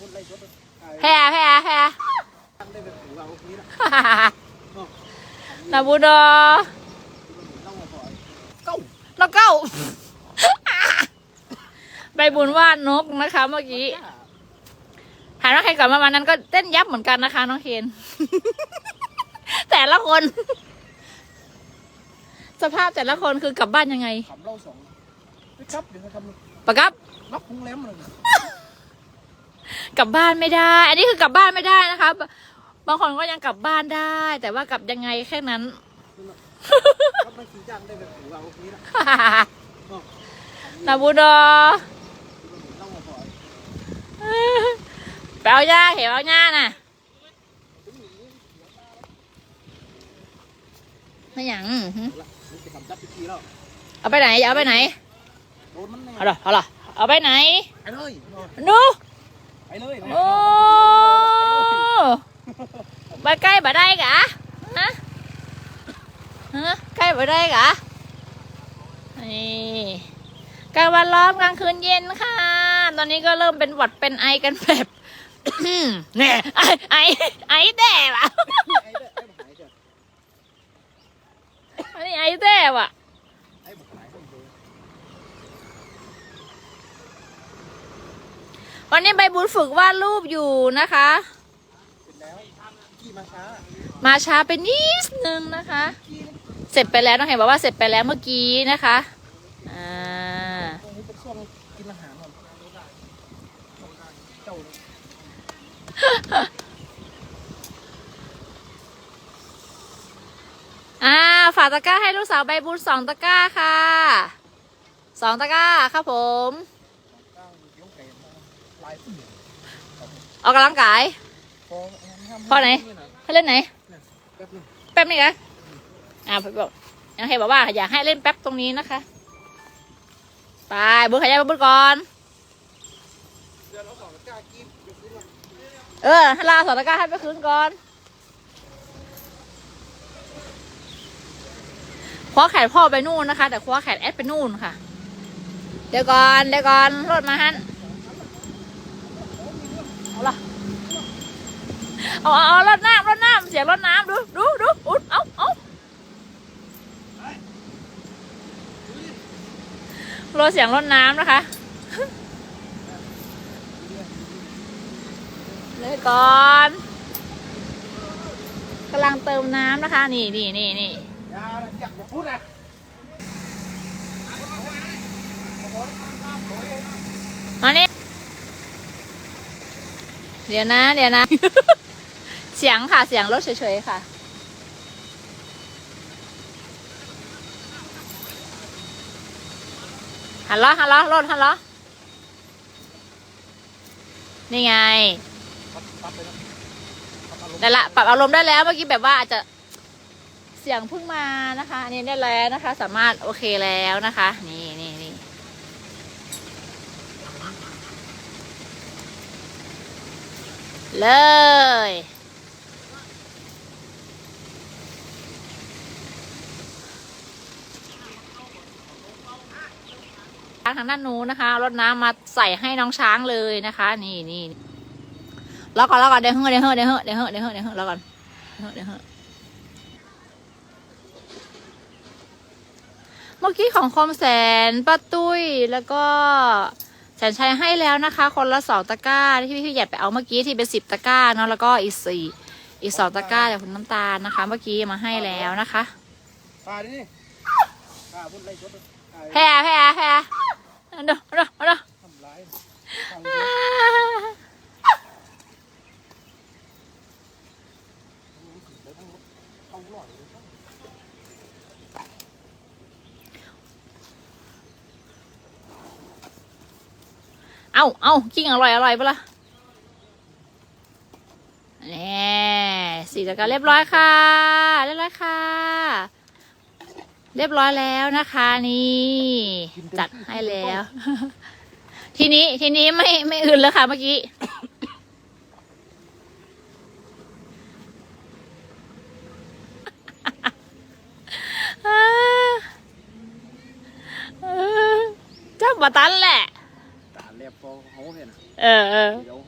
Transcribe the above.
พุ่นไล่ชดแพ้แพ้แพ้ตั้งได้เป็นถือว่าโอเคนะนาบูดอต้องมาปล่อยเก้าแล้วเก้าใบบุญวาดนกนะคะเมื่อกี้ถามน้องเคนก่อนมาวันนั้นก็เต้นยับเหมือนกันนะคะ น้องเคนแต่ละคน สภาพแต่ละคนคือกลับบ้านยังไงขำเล่าสองไปครับเดี๋ยวจะทำปะครับนับพุงแหลมเลย กลับบ้านไม่ได้ อันนี้คือกลับบ้านไม่ได้นะคะ บางคนก็ยังกลับบ้านได้ แต่ว่ากลับยังไงแค่นั้นครับไม่ขี่จ้างได้เป็นถือว่าโอเคนะนาบูดอต้องมาปล่อยไปเอาย่าเห็นเอาย่าน่ะไม่หยังอื้อหือนี่จะกำจับไปทีแล้วเอาไปไหน เอาไปไหนโดนมันแน่เอาล่ะเอาล่ะเอาไปไหนไปเลยนู ไปเลยโอ้ไปใกล้บ่ได้กะฮะฮะใกล้บ่ได้กะนี่กลางวันร้อนกลางคืนเย็นค่ะ ตอนนี้ก็เริ่มเป็นหวัดเป็นไอกันแบบเนี่ยไอไอไอแด่ว่ะไอ้เด้อไอ้หายเด้ออันนี้ไอแด่ว่ะ ไอ้หายคนเดียว วันนี้ใบบุญฝึกวาดรูปอยู่นะคะ มาช้าไปนิดนึงนะคะ เสร็จไปแล้วน้องเห็นบอกว่าเสร็จไปแล้วเมื่อกี้นะคะอ่าอ่าอ่าฝากตะกร้าให้ลูกสาวใบบุญสองตะกร้าค่ะสองตะกร้าครับผม ตั้งเดี๋ยวไก่ลายผู้หญิง ออกกำลังกายพอพอไหนให้เล่นไหน แป๊บนึงแป๊บนึงนะอ่าผมบอกน้องเห็นบอกว่า อยากให้เล่นแป๊บตรงนี้นะคะ ไปบุญขยันบุญก่อน เออให้ลาสองตะกร้าให้ไปคืนก่อนคว้าแขนพ่อไปนู่นนะคะ แต่คว้าแขนแอดไปนู่นค่ะ เดี๋ยวก่อน เดี๋ยวก่อนรถมาฮันเอาละ เอาเอาเอารถน้ำรถน้ำเสียงรถน้ำดูดูดูอุดเอาเอารถเสียงรถน้ำนะคะเลยก่อนกำลังเติมน้ำนะคะ นี่นี่นี่นี่อย่าอยากพูดนะมานี่เดี๋ยวนะ เดี๋ยวนะ เสียงค่ะเสียงรถเฉยๆค่ะ หันล้อหันล้อรถหันล้อนี่ไงไปแล้วปั๊บอารมณ์ได้ละปรับอารมณ์ได้แล้วเมื่อกี้แบบว่าอาจจะเสียงเพิ่งมานะคะอันนี้ได้แล้วนะคะ สามารถโอเคแล้วนะคะ นี่นี่นี่เลย ทางด้านนู้นนะคะรถน้ำมาใส่ให้น้องช้างเลยนะคะ นี่นี่รอก่อนรอก่อนเดี๋ยวเฮ้อเดี๋ยวเฮ้อเดี๋ยวเฮ้อเดี๋ยวเฮ้อเดี๋ยวเฮ้อเดี๋ยวเฮ้อรอก่อนเดี๋ยวเฮ้อเดี๋ยเมื่อกี้ของคมแสนป้าตุ้ยแล้วก็แสนชัยให้แล้วนะคะ คนละสองตะกร้าที่พี่พี่หยัดไปเอาเมื่อกี้ที่เป็นสิบตะกร้าเนาะแล้วก็อีกสี่อีกสองตะกร้าจากคุณน้ำตาลนะคะ เมื่อกี้มาให้แล้วนะคะตาดินี่ตาพุ่นไล่ชดแพ้แพ้แพ้ เดี๋ยวเดี๋ยวเดอทำร้ายทำอ่เยอะเอาหล่อยเอาเอากิ้งอร่อยอร่อยปะล่ะนี่สี่ตะกร้าเรียบร้อยค่ะ เรียบร้อยค่ะ เรียบร้อยแล้วนะคะนี่จัดให้แล้ว ทีนี้ทีนี้ไม่ไม่อื่นแล้วค่ะเมื่อกี้เจ้าบตันแหละ ตาเรียบพอเขาเห็นเออเออเดี๋ยว